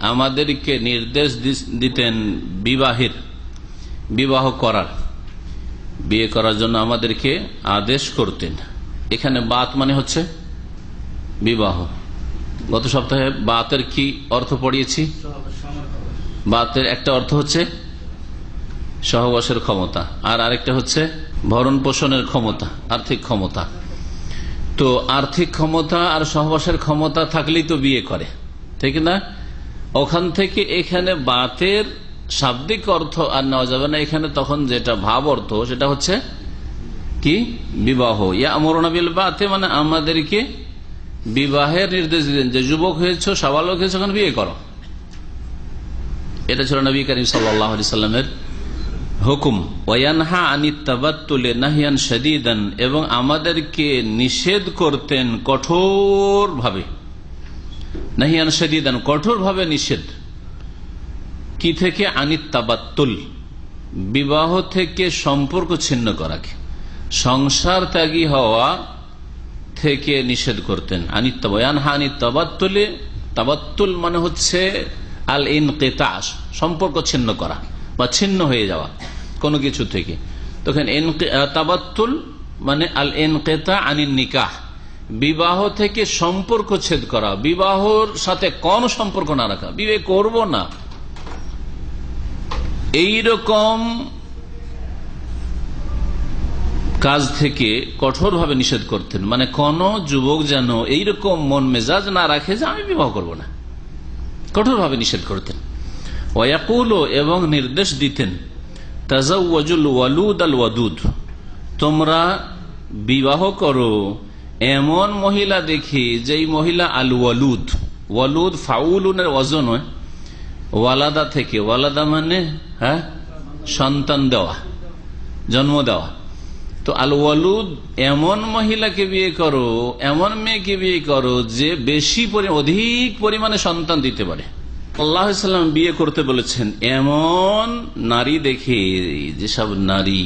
আমাদেরকে নির্দেশ দিতেন বিবাহের, বিবাহ করার। বিয়ে করার জন্য আমাদেরকে আদেশ করতেন। এখানে বাত মানে হচ্ছে বিবাহ। গত সপ্তাহে বাতের কি অর্থ পড়িয়েছি? বাতের একটা অর্থ হচ্ছে সহবাসের ক্ষমতা, আর আরেকটা হচ্ছে ভরণ পোষণের ক্ষমতা, আর্থিক ক্ষমতা। তো আর্থিক ক্ষমতা আর সহবাসের ক্ষমতা থাকলেই তো বিয়ে করে, ঠিক না? ওখান থেকে এখানে বাতের শাব্দিক অর্থ আর নেওয়া যাবে না। এখানে তখন যেটা ভাব অর্থ, সেটা হচ্ছে কি? বিবাহ। ইয়া আমরণাবিল বাতে মানে আমাদেরকে বিবাহের নির্দেশ দিলেন যে যুবক হয়েছ, সাবালক হয়েছ ওখানে বিয়ে করো। এটা ছিল নবী করিম সাল্লাহ সাল্লামের হুকুম, ওয়ানহা আনিতাবাত্তুলে নাহিয়ান শদীদান এবং আমাদেরকে নিষেধ করতেন কঠোর ভাবে নাহিয়ান শদীদান কঠোর ভাবে নিষেধ। কি থেকে? আনিতাবাত্তুল বিবাহ থেকে সম্পর্ক ছিন্ন করাকে। সংসার ত্যাগী হওয়া থেকে নিষেধ করতেন। আনিত্তাবয়ানহা আনিতাবাত্তুলে তাবাত্তুল মানে হচ্ছে আল ইন কেতাস সম্পর্ক ছিন্ন করা বা ছিন্ন হয়ে যাওয়া। কোনো কিছু থেকে। তখন তাবাত্তুল মানে আল এন কেতা আনিন নিকাহ। বিবাহ থেকে সম্পর্ক ছেদ করা। বিবাহর সাথে কোন সম্পর্ক না রাখা। বিবাহ করব না। এইরকম কাজ থেকে কঠোরভাবে নিষেধ করতেন। মানে কোন যুবক যেন এইরকম মন মেজাজ না রাখে যে আমি বিবাহ করব না। কঠোরভাবে নিষেধ করতেন। ওয়াকুল এবং নির্দেশ দিতেন। ওয়ালুদ তোমরা বিবাহ করো এমন মহিলা দেখি যেই মহিলা আল ওয়ালুদ। ওয়ালুদ ফাউলুনের ওজন ওয়ালাদা থেকে, ওয়ালাদা মানে হ্যাঁ? সন্তান দেওয়া, জন্ম দেওয়া। তো আল ওয়ালুদ এমন মহিলাকে বিয়ে করো, এমন মেয়েকে বিয়ে করো যে বেশি অধিক পরিমাণে সন্তান দিতে পারে। আল্লাহাম বিয়ে করতে বলেছেন, এমন নারী দেখে যেসব নারী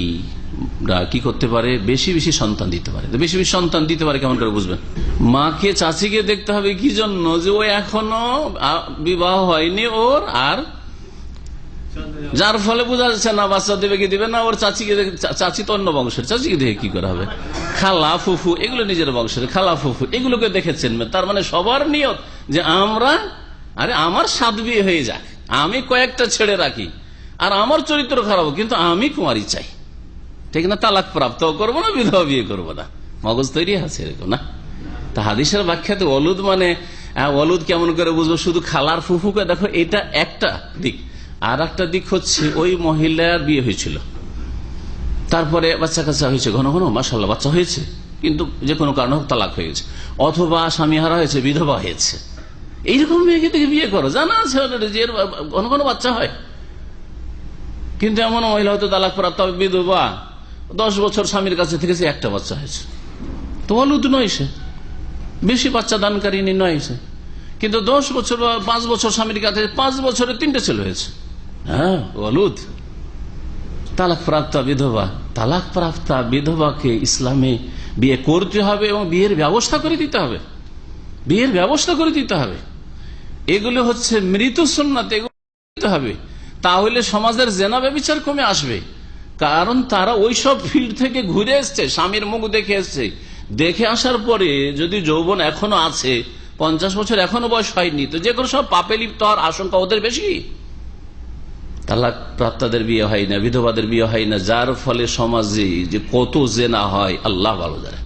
কি করতে পারে? বেশি বেশি সন্তান দিতে পারে। বেশি বেশি সন্তান দিতে পারে, কেমন করে বুঝবেন? মাকে, চাচিকে দেখতে হবে কি জন্য? যে ও এখনও বিবাহ হয়নি ওর, আর যার ফলে বোঝা যাচ্ছে না, বাচ্চা দেবে কি দিবে না, ওর চাচিকে চাচি তো অন্য বংশের, চাচিকে দেখে কি করা হবে? খালা, ফুফু, এগুলো নিজের বংশের, খালা, ফুফু, এগুলোকে দেখেছেন। তার মানে সবার নিয়ত যে আমরা আরে আমার সাত বিয়ে হয়ে যাক, আমি কয়েকটা ছেড়ে রাখি, আর আমার চরিত্র খারাপ কিন্তু আমি কুমারী চাই। ঠিক না, তালাক প্রাপ্ত করব না, বিধবা বিয়ে করব না? মগজ তৈরি আছে এরকম না? তা হাদিসের ব্যাখ্যাতে অলুদ মানে অলুদ কেমন করে বুঝব? শুধু খালার ফুফুকে দেখো, এটা একটা দিক। আর একটা দিক হচ্ছে, ওই মহিলার বিয়ে হয়েছিল। তারপরে বাচ্চা কাচ্চা হয়েছে, ঘন ঘন মাসাল্লাহ বাচ্চা হয়েছে। কিন্তু যে কোনো কারণে হোক, তালাক হয়ে গেছে। অথবা স্বামী হারা হয়েছে, বিধবা হয়েছে। এইরকম মেয়েকে থেকে বিয়ে করো। জানা আছে যে ঘন ঘন বাচ্চা হয়। কিন্তু এমন মহিলা হয়তো তালাক প্রাপ্ত বিধবা দশ বছর স্বামীর কাছে থেকে সে একটা বাচ্চা হয়েছে। তো অলুদ নয় সে। বেশি বাচ্চা দানকারিনী নয় সে। কিন্তু দশ বছর বা পাঁচ বছর স্বামীর কাছে পাঁচ বছরে তিনটে ছেলে হয়েছে। হ্যাঁ অলুদ তালাক প্রাপ্তা বিধবা। তালাক প্রাপ্তা বিধবাকে ইসলামে বিয়ে করতে হবে এবং বিয়ের ব্যবস্থা করে দিতে হবে। বিয়ের ব্যবস্থা করে দিতে হবে। এগুলো হচ্ছে মৃত সন্ন্যাত এগুলো হবে। তাহলে সমাজের জেনা ব্যবচার কমে আসবে। কারণ তারা ওই সব ফিল্ড থেকে ঘুরে এসছে, স্বামীর মুখ দেখে এসছে। দেখে আসার পরে যদি যৌবন এখনও আছে, পঞ্চাশ বছর এখনও বয়স হয়নি, তো যে কোনো সব পাপে লিপ্ত হওয়ার আশঙ্কা ওদের বেশি। তালাক প্রাপ্তাদের বিয়ে হয় না, বিধবাদের বিয়ে হয় না, যার ফলে সমাজে যে কত জেনা হয়, আল্লাহ ভালো জানে।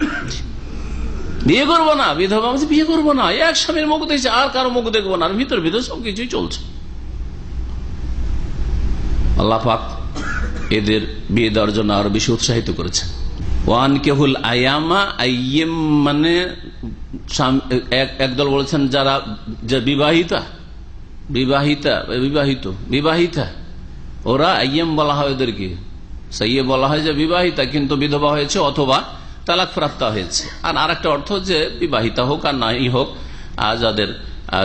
বিয়ে করব না, বিধবা বলছে, বিয়ে করব না। এক স্বামীর মুখ দেখছে, আর কারও মুখ দেখব না। ভিতর ভিতর সবকিছুই চলছে। আল্লাহ পাক এদের বিয়ে দেওয়ার জন্য আরও বেশি উৎসাহিত করেছে ওয়ান কেহুল আয়ামা আইয়েম মানে একদল বলেছেন যারা বিবাহিতা বিবাহিতা, বিবাহিত, বিবাহিতা, ওরা আইয়েম বলা হয় ওদেরকে। সাইয়ে বলা হয় যে বিবাহিতা, কিন্তু বিধবা হয়েছে অথবা তালাক প্রাপ্তা হয়েছে। আর আর একটা অর্থ যে বিবাহিতা হোক আর নাই হোক যাদের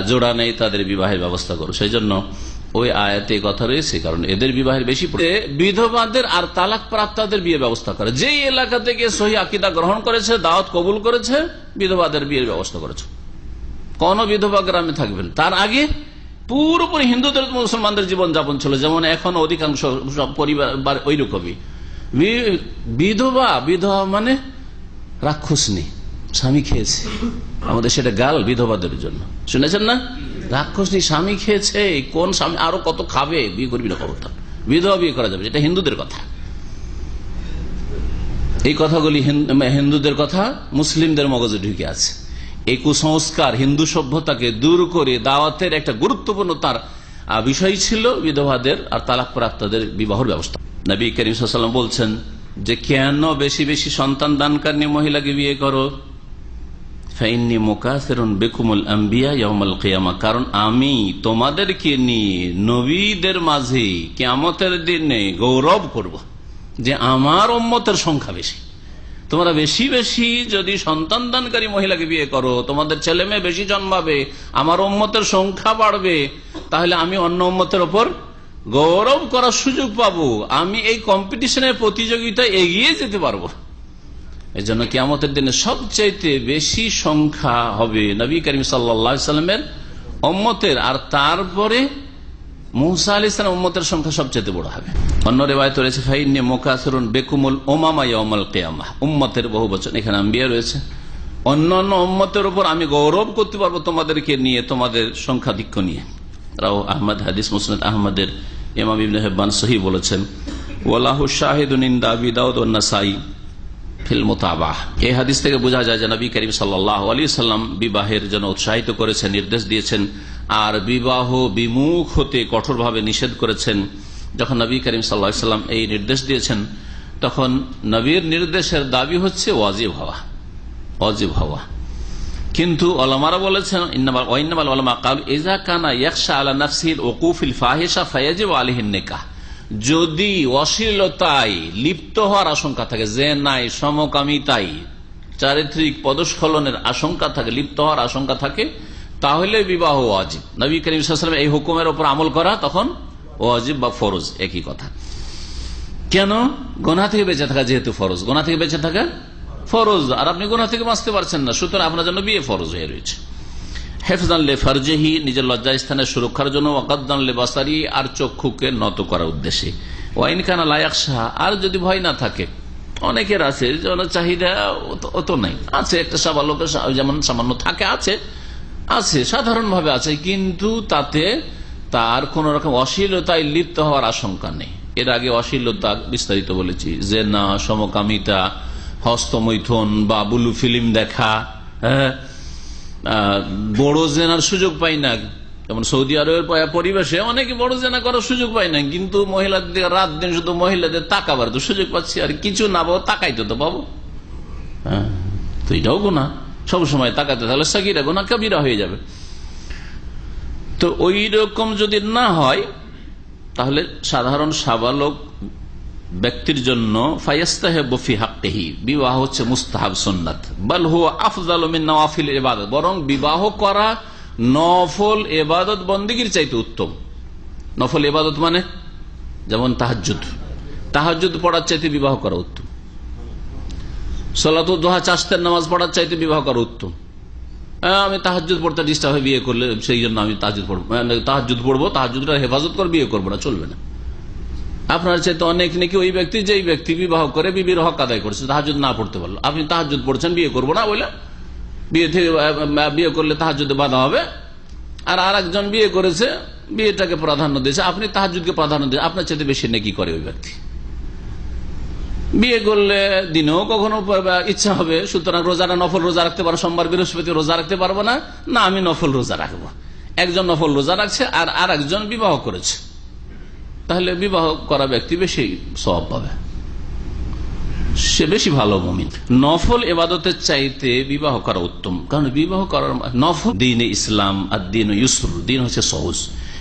জোড়া নেই তাদের বিবাহের ব্যবস্থা করো। সেই জন্য ওই আয়াতে কথা রয়েছে, কারণ এদের বিবাহের বেশি বিধবাদের আর তালাক প্রাপ্তাদের বিয়ে ব্যবস্থা করে। যেই এলাকা থেকে সহি আকিদা গ্রহণ করেছে, দাওয়াত কবুল করেছে, বিধবাদের বিয়ের ব্যবস্থা করেছে। কোন বিধবা গ্রামে থাকবেন। তার আগে পুরোপুরি হিন্দুদের, মুসলমানদের জীবন যাপন ছিল। যেমন এখন অধিকাংশ সব পরিবার ওই রকমই বিধবা বিধবা মানে রাক্ষস নেই, স্বামী খেয়েছে। আমাদের সেটা গাল বিধবাদের জন্য। শুনেছেন না? রাক্ষস নেই, স্বামী খেয়েছে, কোন স্বামী আরও কত খাবে? বিয়ে করবি না খবরদার বিধবা বিয়ে করা যাবে, এটা হিন্দুদের কথা। এই কথাগুলি হিন্দুদের কথা, মুসলিমদের মগজে ঢুকে আছে। এই কুসংস্কার, হিন্দু সভ্যতাকে দূর করে দাওয়াতের একটা গুরুত্বপূর্ণ তার বিষয় ছিল বিধবাদের আর তালাক প্রাপ্তদের বিবাহর ব্যবস্থা। নবী করিম সাল্লাম বলছেন যে কেন বেশি বেশি সন্তান দানকারী মহিলাকে বিয়ে করো? ফাইন্নি মোকাসেরুন বেকুমুল আম্বিয়া কিয়ামা। কারণ আমি তোমাদেরকে নিয়ে নবীদের মাঝে কিয়ামতের দিনে গৌরব করব যে আমার উম্মতের সংখ্যা বেশি। তোমরা বেশি বেশি যদি সন্তান দানকারী মহিলাকে বিয়ে করো, তোমাদের ছেলে মেয়ে বেশি জন্মাবে, আমার উম্মতের সংখ্যা বাড়বে, তাহলে আমি অন্য উম্মতের ওপর গৌরব করার সুযোগ পাবো। আমি এই কম্পিটিশনের প্রতিযোগিতায় এগিয়ে যেতে পারব। এই জন্য কিয়ামতের দিনে সবচাইতে বেশি সংখ্যা হবে নবী করিম সাল্লামের অম্মতের আর তারপরে মুসা আলি ইসলাম উম্মতের সংখ্যা সবচেয়ে বড় হবে। অন্য রেবায়ত রয়েছে ফাইনে মোকাসরুন বেকুমুল ওমামা ইয়ামাল কেয়ামা। উম্মতের বহু বচন এখানে আম্বিয়া রয়েছে। অন্য অন্য উম্মতের উপর আমি গৌরব করতে পারব তোমাদেরকে নিয়ে, তোমাদের সংখ্যাধিক্য নিয়ে। রাও আহমদ, হাদিস মুসনাদ আহমদের ইমাম ইবনে হেব্বান সহি বলেছেন, ওয়ালাহু শাহিদুন দাবি দাউদ নাসাই ফিল মোতাবাহ। এই হাদিস থেকে বোঝা যায় যে নবী করিম সাল্লাহ আলী সাল্লাম বিবাহের জন্য উৎসাহিত করেছেন, নির্দেশ দিয়েছেন, আর বিবাহ বিমুখ হতে কঠোরভাবে নিষেধ করেছেন। যখন নবী করিম সাল্লাহ সাল্লাম এই নির্দেশ দিয়েছেন, তখন নবীর নির্দেশের দাবি হচ্ছে ওয়াজিব হওয়া অজিব হওয়া। কিন্তু অলমারা বলেছেন ইয়াকশা আলা ফাহিশা ফায়াজিব আলিহিন নিকাহ। যদি অশ্লীলতায় লিপ্ত হওয়ার আশঙ্কা থাকে যে নাই সমকামিতাই চারিত্রিক পদস্খলনের আশঙ্কা থাকে, লিপ্ত হওয়ার আশঙ্কা থাকে, তাহলে বিবাহ অজিব নবী করিম এই হুকুমের উপর আমল করা তখন ওয়াজিব বা ফরজ, একই কথা। কেন? গোনা থেকে বেঁচে থাকা যেহেতু ফরজ। গোনা থেকে বেঁচে থাকা ফরজ, আর আপনি গোনা থেকে বাঁচতে পারছেন না। সুতরাং আপনার জন্য বিয়ে ফরজ হয়ে রয়েছে। হেফজান লে ফারজেহি, নিজের স্থানের সুরক্ষার জন্য আর চক্ষুকে নত করার উদ্দেশ্যে। ওয়াইন খানা লায়াক আর যদি ভয় না থাকে। অনেকের আছে চাহিদা অত- নাই। আছে একটা সাবালকের যেমন সামান্য থাকে, আছে। আছে, সাধারণভাবে আছে, কিন্তু তাতে তার কোন রকম অশ্লীলতায় লিপ্ত হওয়ার আশঙ্কা নেই। এর আগে অশ্লীলতা বিস্তারিত বলেছি। যে না সমকামিতা হস্তমৈথন বা বুলু ফিল্ম দেখা হ্যাঁ? বড় জেনার সুযোগ পাই না। যেমন সৌদি আরবের পরিবেশে অনেকে বড় জেনা করার সুযোগ পাই না, কিন্তু মহিলাদের রাত দিন শুধু মহিলাদের তাকাবার তো সুযোগ পাচ্ছি, আর কিছু না পাবো তাকাইতে তো পাবো। হ্যাঁ? তো এটাও গোনা সবসময় তাকাতে তাহলে সাকিরা গোনা কাবিরা হয়ে যাবে। তো ওই রকম যদি না হয়, তাহলে সাধারণ সাবালক ব্যক্তির জন্য ফায়াস্তাহি হাক্তেহি বিবাহ হচ্ছে মুস্তাহাব সুন্নাত। বল হু আফজাল নওয়াফিল ইবাদত। বরং বিবাহ করা নফল এবাদত বন্দীগীর চাইতে উত্তম। নফল এবাদত মানে? যেমন তাহাজুদ তাহাজুদ পড়ার চাইতে বিবাহ করা উত্তম। সলাত দোহা চাষতের নামাজ পড়ার চাইতে বিবাহ করা উত্তম। আমি তাহাজুদ পড়তে ডিস্টার্ব হয়ে বিয়ে করলে, সেই জন্য আমি তাহাজুদ পড়ব। তাহাজুদ পড়ব তাহাজুদটা হেফাজত করে বিয়ে করব না, চলবে না। আপনার চাইতে অনেক নাকি ওই ব্যক্তি, যেই ব্যক্তি বিবাহ করে, বিবির হক আদায় করছে তাহাজুদ না পড়তে পারল আপনি তাহাজুদ পড়ছেন, বিয়ে করব না বলে বিয়ে থেকে বিয়ে করলে তাহাজুদে বাধা হবে। আর আর একজন বিয়ে করেছে, বিয়েটাকে প্রাধান্য দিয়েছে, আপনি তাহাজুদকে প্রাধান্য দিয়েছে আপনার চাইতে বেশি নাকি করে ওই ব্যক্তি? বিয়ে করলে দিনেও কখনো ইচ্ছা হবে, সুতরাং রোজাটা নফল রোজা রাখতে পারো, সোমবার বৃহস্পতি রোজা রাখতে পারব না না আমি নফল রোজা রাখব। একজন নফল রোজা রাখছে, আর আর একজন বিবাহ করেছে। তাহলে বিবাহ করা ব্যক্তি বেশি স্বভাব পাবে। সে বেশি ভালো মমিন। নফল এবাদতের চাইতে বিবাহ করা উত্তম। কারণ বিবাহ করার নফল দিনে ইসলাম আর দিন ইউসুর দিন হচ্ছে সহজ।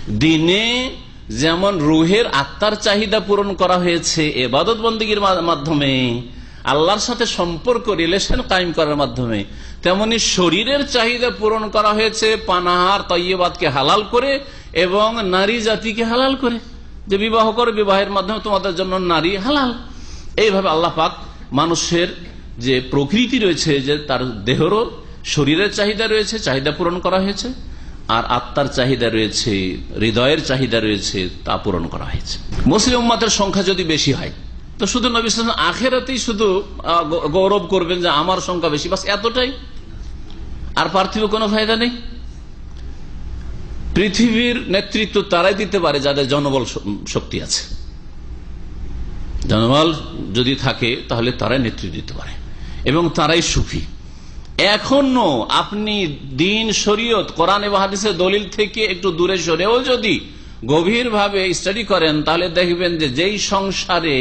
দিনে যেমন রুহের আত্মার চাহিদা পূরণ করা হয়েছে এবাদত বন্দীগীর মাধ্যমে, আল্লাহর সাথে সম্পর্ক রিলেশন কায়েম করার মাধ্যমে, তেমনি শরীরের চাহিদা পূরণ করা হয়েছে পানাহার তৈবাদকে হালাল করে এবং নারী জাতিকে হালাল করে। যে বিবাহ করে, বিবাহের মাধ্যমে তোমাদের জন্য নারী হালাল। এইভাবে আল্লাহ পাক মানুষের যে প্রকৃতি রয়েছে, যে তার দেহেরও শরীরের চাহিদা রয়েছে, চাহিদা পূরণ করা হয়েছে, আর আত্মার চাহিদা রয়েছে, হৃদয়ের চাহিদা রয়েছে, তা পূরণ করা হয়েছে। মুসলিম উম্মাদের সংখ্যা যদি বেশি হয়, তো শুধু নবী আখেরাতেই শুধু গৌরব করবেন যে আমার সংখ্যা বেশি, বাস এতটাই। আর পার্থিব কোনো ফায়দা নেই। পৃথিবীর নেতৃত্ব তারাই দিতে পারে যাদের জনবল শক্তি আছে। জনবল যদি থাকে তাহলে তারাই নেতৃত্ব দিতে পারে। এবং তারাই সুফি। এখনও আপনি দিন শরীয়ত কোরআন হাদিসের দলিল থেকে একটু দূরে সরেও যদি গভীরভাবে স্টাডি করেন তাহলে দেখবেন যে যেই সংসারে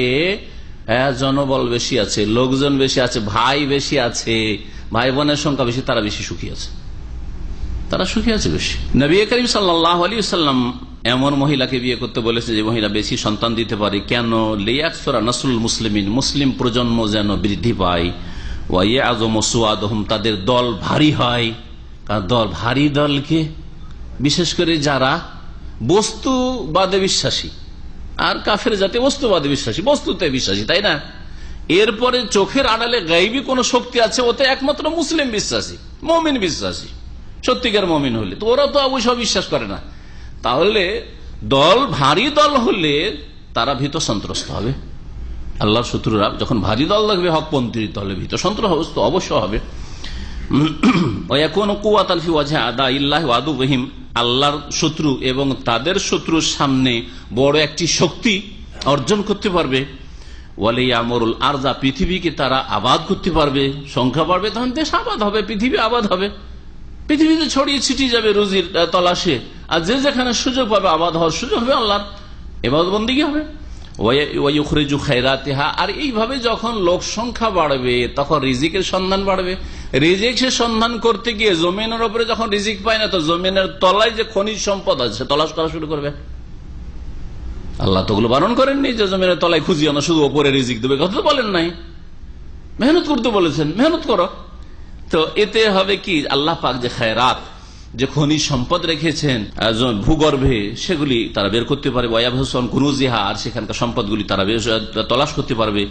হ্যাঁ, জনবল বেশি আছে লোকজন বেশি আছে ভাই বেশি আছে ভাই বোনের সংখ্যা বেশি তারা বেশি সুখী আছে। তারা সুখী আছে বেশি। নবী করিম সাল্লাহ আলী সাল্লাম এমন মহিলাকে বিয়ে করতে বলেছে যে মহিলা বেশি সন্তান দিতে পারে। কেন? লিয়াকসরা নসরুল মুসলিমিন, মুসলিম প্রজন্ম যেন বৃদ্ধি পায়। ওয়াইয়া আজম সুয়াদহম, তাদের দল ভারী হয়। দল ভারী দলকে বিশেষ করে যারা বস্তুবাদে বিশ্বাসী, আর কাফের জাতি বস্তুবাদে বিশ্বাসী, বস্তুতে বিশ্বাসী, তাই না? এরপরে চোখের আড়ালে গাইবী কোন শক্তি আছে, ওতে একমাত্র মুসলিম বিশ্বাসী, মমিন বিশ্বাসী। সত্যিকার মমিন হলে, তো ওরা তো অবশ্য বিশ্বাস করে না। তাহলে দল, ভারী দল হলে তারা ভীত সন্ত্রস্ত হবে। আল্লাহর শত্রুরা যখন ভারী দল দেখবে, হকপন্থী দলে ভীত সন্ত্রস্ত অবশ্য হবে। আল্লাহর শত্রু এবং তাদের শত্রুর সামনে বড় একটি শক্তি অর্জন করতে পারবে। আমরুল আরজা, পৃথিবীকে তারা আবাদ করতে পারবে, সংখ্যা বাড়বে, তখন দেশ আবাদ হবে, পৃথিবী আবাদ হবে। পৃথিবীতে ছড়িয়ে ছিটিয়ে যাবে রুজির তলাশে। আর যে যেখানে সুযোগ পাবে, আবাদ হওয়ার সুযোগ হবে আল্লাহর। এবার বন্দিগি হবে? আর এইভাবে যখন লোক সংখ্যা বাড়বে, তখন রিজিকের সন্ধান বাড়বে। রিজিকের সন্ধান করতে গিয়ে জমিনের উপরে যখন রিজিক পায় না, তো জমিনের তলায় যে খনিজ সম্পদ আছে তলাশ করা শুরু করবে। আল্লাহ তো ওগুলো বারণ করেননি যে জমিনের তলায় খুঁজিও না, শুধু ওপরে রিজিক দেবে। কথা তো বলেন নাই। মেহনত করতে বলেছেন। মেহনত করো। তো এতে হবে কি? আল্লাহ পাক যে খায়রাত, যে খনিজ সম্পদ রেখেছেন ভূগর্ভে, সেগুলি তারা বের করতে পারবে। ওয়াভাসন কুনুজিহা, আর সেখানকার সম্পদগুলি তারা তলাশ করতে পারবে।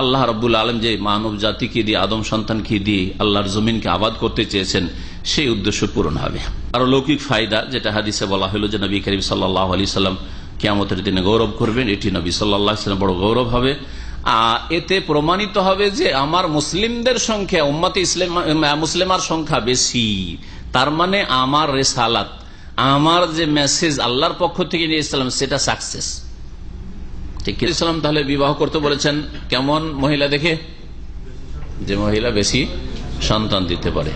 আল্লাহ রব্বুল আলম যে মানব জাতিকে দিয়ে, আদম সন্তানকে দিয়ে আল্লাহর জমিনকে আবাদ করতে চেয়েছেন, সেই উদ্দেশ্য পূরণ হবে। আরও লৌকিক ফায়দা, যেটা হাদিসে বলা হলো যে নবী করিম সাল্লাহ আলি সাল্লাম কিয়ামতের দিনে গৌরব করবেন। এটি নবী সাল্লাহ বড় গৌরব হবে। এতে প্রমাণিত হবে যে আমার মুসলিমদের সংখ্যা, উম্মতে ইসলাম মুসলিমার সংখ্যা বেশি। তার মানে আমার রেসালাত, আমার যে মেসেজ আল্লাহর পক্ষ থেকে নিয়ে ইসলাম সেটা সাকসেস? ইসলাম তাহলে বিবাহ করতে বলেছেন, কেমন মহিলা দেখে? যে মহিলা বেশি সন্তান দিতে পারে।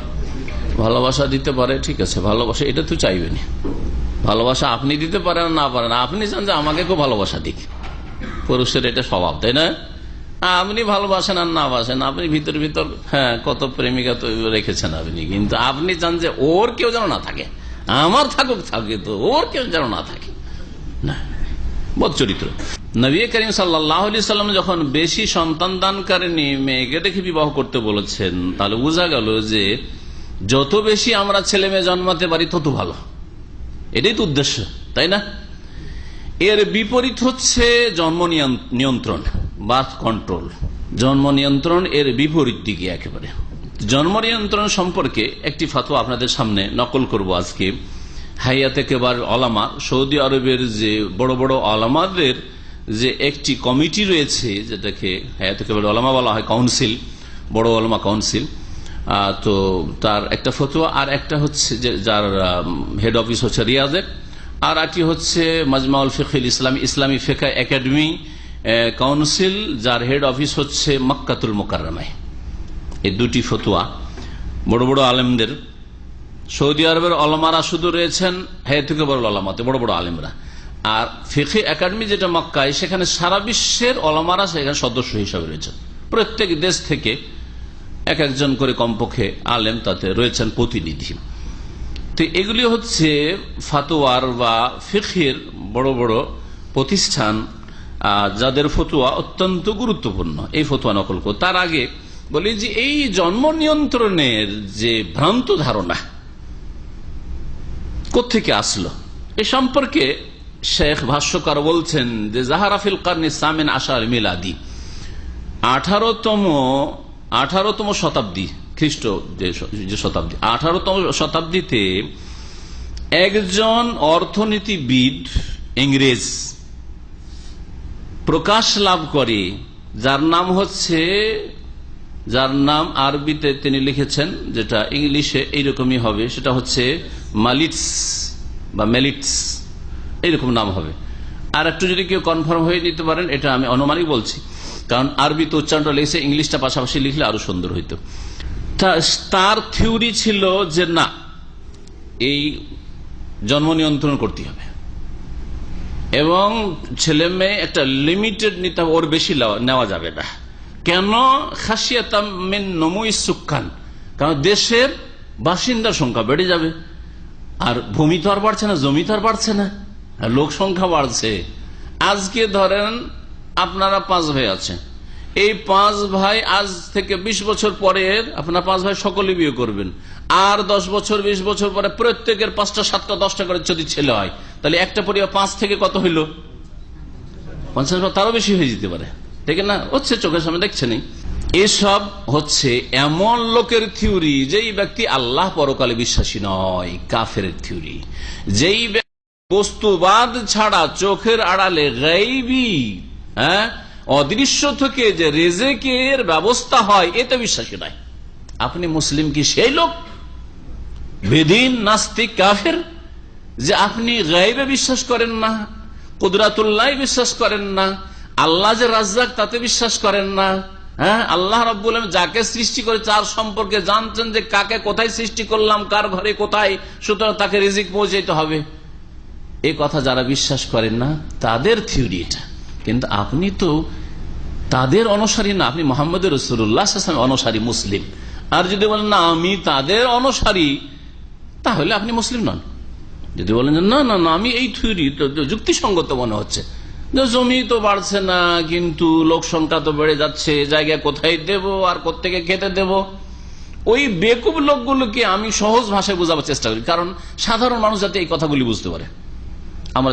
ভালোবাসা দিতে পারে, ঠিক আছে, ভালোবাসা, এটা তো চাইবেনি ভালোবাসা আপনি দিতে পারেন না পারেন, আপনি চান যে আমাকে খুব ভালোবাসা দিক। পুরুষের এটা স্বভাব, তাই না? আপনি ভালোবাসেন আর না বাসেন আপনি ভিতর ভিতর হ্যাঁ কত প্রেমিকা তো রেখেছেন আপনি। কিন্তু আপনি চান যে ওর কেউ যেন না থাকে, আমার থাকুক, থাকে তো, ওর কেউ যেন না থাকে। না, বদ চরিত্র। নবী করিম সাল্লাম যখন বেশি সন্তান দানকারিনী মেয়েকে দেখে বিবাহ করতে বলেছেন, তাহলে বোঝা গেল যে যত বেশি আমরা ছেলে মেয়ে জন্মাতে পারি, তত ভালো। এটাই তো উদ্দেশ্য, তাই না? এর বিপরীত হচ্ছে জন্ম নিয়ন- নিয়ন্ত্রণ। বার্থ কন্ট্রোল, জন্ম নিয়ন্ত্রণ এর বিপরীত দিকে একেবারে। জন্ম নিয়ন্ত্রণ সম্পর্কে একটি ফাতোয়া আপনাদের সামনে নকল করব আজকে। হাইয়াতে কেবার অলামা সৌদি আরবের যে বড় বড় অলামাদের যে একটি কমিটি রয়েছে, যেটাকে হায়াতে কেবার অলামা বলা হয় কাউন্সিল, বড় অলামা কাউন্সিল তো তার একটা ফতোয়া আর একটা হচ্ছে যে যার হেড অফিস হচ্ছে রিয়াজের, আর একটি হচ্ছে মাজমাউল ফিখিল ইসলামী ইসলামী ফেকা একাডেমি কাউন্সিল, যার হেড অফিস হচ্ছে মক্কাতুল মোকাররমায়। এই দুটি ফতুয়া বড় বড় আলেমদের। সৌদি আরবের অলমারা শুধু রয়েছেন হেয় থেকে বড় আলামাতে বড় বড় আলেমরা। আর ফিখি একাডেমি যেটা মক্কায়, সেখানে সারা বিশ্বের অলমারা সেখানে সদস্য হিসাবে রয়েছেন। প্রত্যেক দেশ থেকে এক একজন করে কমপক্ষে আলেম তাতে রয়েছেন প্রতিনিধি। তো এগুলি হচ্ছে ফাতোয়ার বা ফিখের বড় বড় প্রতিষ্ঠান যাদের ফতুয়া অত্যন্ত গুরুত্বপূর্ণ, এই ফতুয়া নকল কর। তার আগে বলি যে এই জন্ম নিয়ন্ত্রণের যে ভ্রান্ত ধারণা কোথেকে আসলো? এ সম্পর্কে শেখ ভাষ্যকার বলছেন যে জাহারাফিল কার্নি সামিন আশার মিলাদি। আঠারোতম আঠারোতম শতাব্দী খ্রিস্ট যে শতাব্দী, আঠারোতম শতাব্দীতে একজন অর্থনীতিবিদ ইংরেজ প্রকাশ লাভ করে। যার নাম হচ্ছে, যার নাম আরবিতে তিনি লিখেছেন, যেটা ইংলিশে এইরকমই হবে, সেটা হচ্ছে মালিটস বা মেলিটস, এইরকম নাম হবে। আর একটু যদি কেউ কনফার্ম হয়ে নিতে পারেন, এটা আমি অনুমানিক বলছি। কারণ আরবিতে উচ্চারণটা লিখেছে ইংলিশটা পাশাপাশি লিখলে আরও সুন্দর হইতো। তার থিওরি ছিল যে না, এই জন্ম নিয়ন্ত্রণ করতে হবে। এবং ছেলে মেয়ে একটা লিমিটেড নিতে ওর বেশি নেওয়া যাবে না। কেন? খাসিয়াতাম কারণ দেশের বাসিন্দার সংখ্যা বেড়ে যাবে। আর ভূমি তো আর বাড়ছে না, জমি তো আর বাড়ছে না। লোক সংখ্যা বাড়ছে। আজকে ধরেন আপনারা পাঁচ ভাই আছেন। এই পাঁচ ভাই আজ থেকে ২০ বছর পরে আপনার পাঁচ ভাই সকলে বিয়ে করবেন। আর দশ বছর ২০ বছর পরে প্রত্যেকের পাঁচটা, সাতটা, দশটা করে যদি ছেলে হয় তাহলে একটা পরিবার পাঁচ থেকে কত হইল? পঞ্চাশ তারও বেশি হয়ে যেতে পারে। ঠিক না? হচ্ছে চোখের সামনে দেখছেনই এসব হচ্ছে এমন লোকের থিওরি যেই ব্যক্তি আল্লাহ পরকালে বিশ্বাসী নয় কাফের থিওরি। যেই বস্তুবাদ ছাড়া চোখের আড়ালে গাইবি হ্যাঁ? অদৃশ্য থেকে যে রেজেকের ব্যবস্থা হয়, এতে বিশ্বাসী নয়। আপনি মুসলিম কি সেই লোক? বেদিন, নাস্তিক, কাফের? যে আপনি গাইবে বিশ্বাস করেন না, কুদরাতুল্লাহ বিশ্বাস করেন না, আল্লাহ যে রাজ্জাক তাতে বিশ্বাস করেন না হ্যাঁ? আল্লাহ রব্বুল যাকে সৃষ্টি করে তার সম্পর্কে জানছেন যে কাকে কোথায় সৃষ্টি করলাম, কার ঘরে কোথায়, সুতরাং তাকে রিজিক পৌঁছাইতে হবে। এ কথা যারা বিশ্বাস করেন না, তাদের থিওরি এটা। কিন্তু আপনি তো তাদের অনুসারী না, আপনি মোহাম্মদ রসুল্লাহ অনুসারী মুসলিম। আর যদি বলেন না, আমি তাদের অনুসারী, তাহলে আপনি মুসলিম নন। যদি বলেন না না না, আমি এই থিওরি যুক্তিসঙ্গত মনে হচ্ছে। জমি তো বাড়ছে না, কিন্তু লোক সংখ্যা তো বেড়ে যাচ্ছে, জায়গা কোথায় দেব, আর কোথেকে খেতে দেব? ওই বেকুব লোকগুলোকে আমি সহজ ভাষায় বোঝাবার চেষ্টা করি, কারণ সাধারণ মানুষ যাতে এই কথাগুলি বুঝতে পারে।